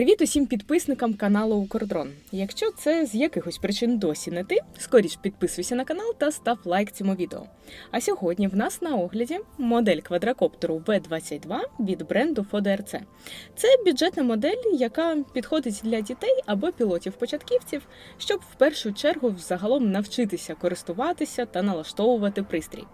Привіт усім підписникам каналу Укрдрон. Якщо це з якихось причин досі не ти, скоріш підписуйся на канал та став лайк цьому відео. А сьогодні в нас на огляді модель квадрокоптеру V22 від бренду FODRC. Це бюджетна модель, яка підходить для дітей або пілотів-початківців, щоб в першу чергу загалом навчитися користуватися та налаштовувати пристрій.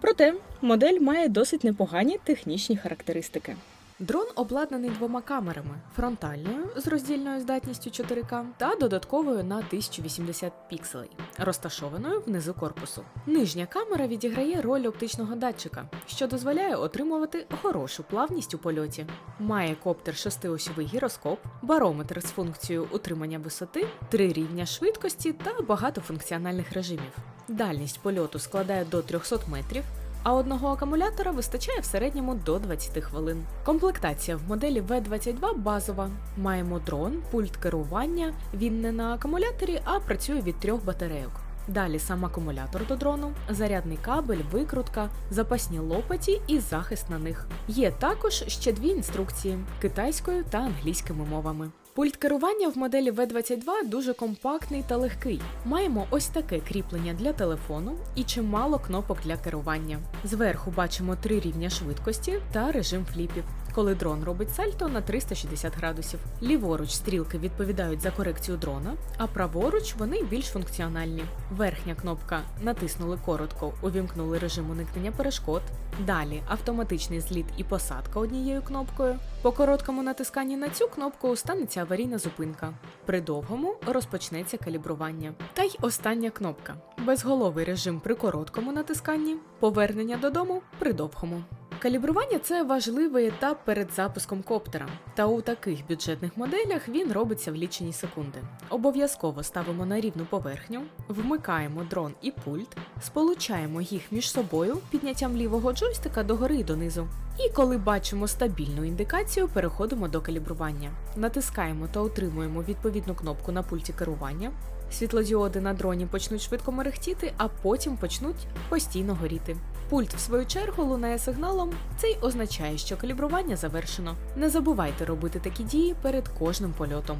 Проте модель має досить непогані технічні характеристики. Дрон обладнаний двома камерами: фронтальною з роздільною здатністю 4К та додатковою на 1080 пікселей, розташованою внизу корпусу. Нижня камера відіграє роль оптичного датчика, що дозволяє отримувати хорошу плавність у польоті. Має коптер шестиосьовий гіроскоп, барометр з функцією утримання висоти, три рівня швидкості та багато функціональних режимів. Дальність польоту складає до 300 метрів а одного акумулятора вистачає в середньому до 20 хвилин. Комплектація в моделі V22 базова. Маємо дрон, пульт керування. Він не на акумуляторі, а працює від трьох батарейок. Далі сам акумулятор до дрону, зарядний кабель, викрутка, запасні лопаті і захист на них. Є також ще дві інструкції китайською та англійськими мовами. Пульт керування в моделі V22 дуже компактний та легкий. Маємо ось таке кріплення для телефону і чимало кнопок для керування. Зверху бачимо три рівня швидкості та режим фліпів. Коли дрон робить сальто на 360 градусів. Ліворуч стрілки відповідають за корекцію дрона, а праворуч вони більш функціональні. Верхня кнопка натиснули коротко, увімкнули режим уникнення перешкод. Далі автоматичний зліт і посадка однією кнопкою. По короткому натисканні на цю кнопку станеться аварійна зупинка. При довгому розпочнеться калібрування. Та й остання кнопка: безголовий режим при короткому натисканні, повернення додому при довгому. Калібрування це важливий етап перед запуском коптера, та у таких бюджетних моделях він робиться в лічені секунди. Обов'язково ставимо на рівну поверхню, вмикаємо дрон і пульт, сполучаємо їх між собою підняттям лівого джойстика догори і донизу. І коли бачимо стабільну індикацію, переходимо до калібрування. Натискаємо та отримуємо відповідну кнопку на пульті керування. Світлодіоди на дроні почнуть швидко мерехтіти, а потім почнуть постійно горіти. Пульт, в свою чергу, лунає сигналом. Це й означає, що калібрування завершено. Не забувайте робити такі дії перед кожним польотом.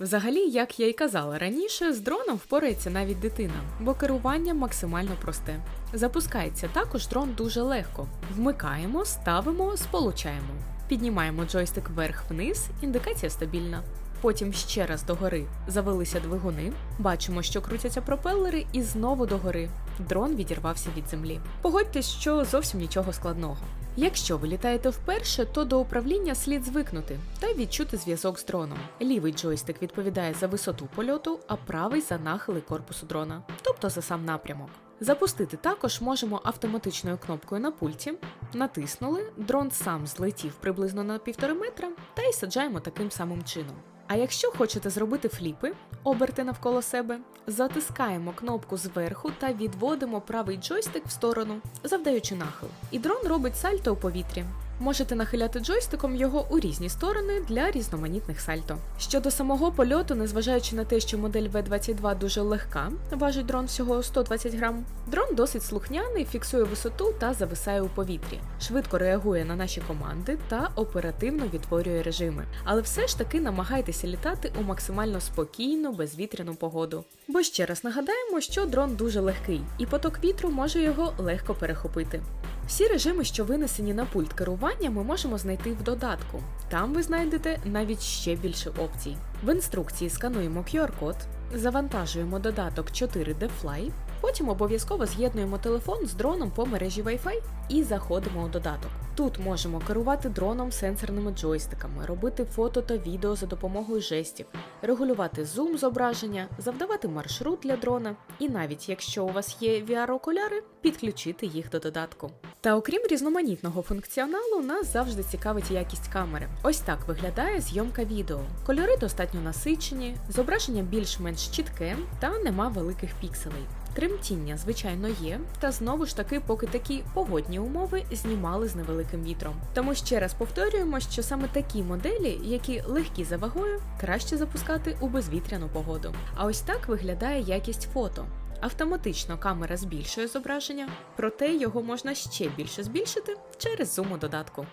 Взагалі, як я й казала раніше, з дроном впорається навіть дитина, бо керування максимально просте. Запускається також дрон дуже легко. Вмикаємо, ставимо, сполучаємо. Піднімаємо джойстик вверх-вниз, індикація стабільна. Потім ще раз догори завелися двигуни. Бачимо, що крутяться пропелери, і знову догори. Дрон відірвався від землі. Погодьтесь, що зовсім нічого складного. Якщо ви літаєте вперше, то до управління слід звикнути та відчути зв'язок з дроном. Лівий джойстик відповідає за висоту польоту, а правий за нахили корпусу дрона, тобто за сам напрямок. Запустити також можемо автоматичною кнопкою на пульті. Натиснули, дрон сам злетів приблизно на півтори метра, та й саджаємо таким самим чином. А якщо хочете зробити фліпи, оберти навколо себе, затискаємо кнопку зверху та відводимо правий джойстик в сторону, завдаючи нахил. І дрон робить сальто у повітрі. Можете нахиляти джойстиком його у різні сторони для різноманітних сальто. Щодо самого польоту, незважаючи на те, що модель V22 дуже легка, важить дрон всього 120 грам, дрон досить слухняний, фіксує висоту та зависає у повітрі, швидко реагує на наші команди та оперативно відтворює режими. Але все ж таки намагайтеся літати у максимально спокійну, безвітряну погоду. Бо ще раз нагадаємо, що дрон дуже легкий, і поток вітру може його легко перехопити. Всі режими, що винесені на пульт керування, ми можемо знайти в додатку. Там ви знайдете навіть ще більше опцій. В інструкції скануємо QR-код, завантажуємо додаток 4D Fly, потім обов'язково з'єднуємо телефон з дроном по мережі Wi-Fi і заходимо у додаток. Тут можемо керувати дроном сенсорними джойстиками, робити фото та відео за допомогою жестів, регулювати зум зображення, завдавати маршрут для дрона, і навіть якщо у вас є VR-окуляри, підключити їх до додатку. Та окрім різноманітного функціоналу, нас завжди цікавить якість камери. Ось так виглядає зйомка відео. Кольори достатньо насичені, зображення більш-менш чітке та нема великих пікселей. Тремтіння, звичайно, є, та знову ж таки, поки такі погодні умови знімали з невеликим вітром. Тому ще раз повторюємо, що саме такі моделі, які легкі за вагою, краще запускати у безвітряну погоду. А ось так виглядає якість фото. Автоматично камера збільшує зображення, проте його можна ще більше збільшити через зум у додатку.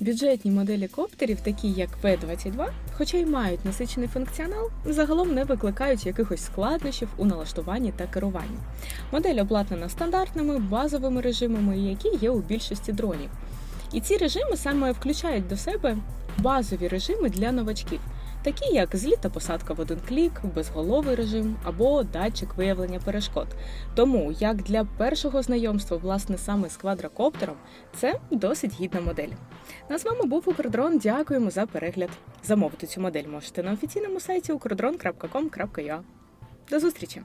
Бюджетні моделі коптерів, такі як В-22, хоча й мають насичений функціонал, загалом не викликають якихось складнощів у налаштуванні та керуванні. Модель обладнана стандартними базовими режимами, які є у більшості дронів. І ці режими саме включають до себе базові режими для новачків, такі як зліт та посадка в один клік, безголовий режим або датчик виявлення перешкод. Тому як для першого знайомства, власне, саме з квадрокоптером, це досить гідна модель. На з вами був Укрдрон. Дякуємо за перегляд. Замовити цю модель можете на офіційному сайті ukrdron.com.ua. До зустрічі!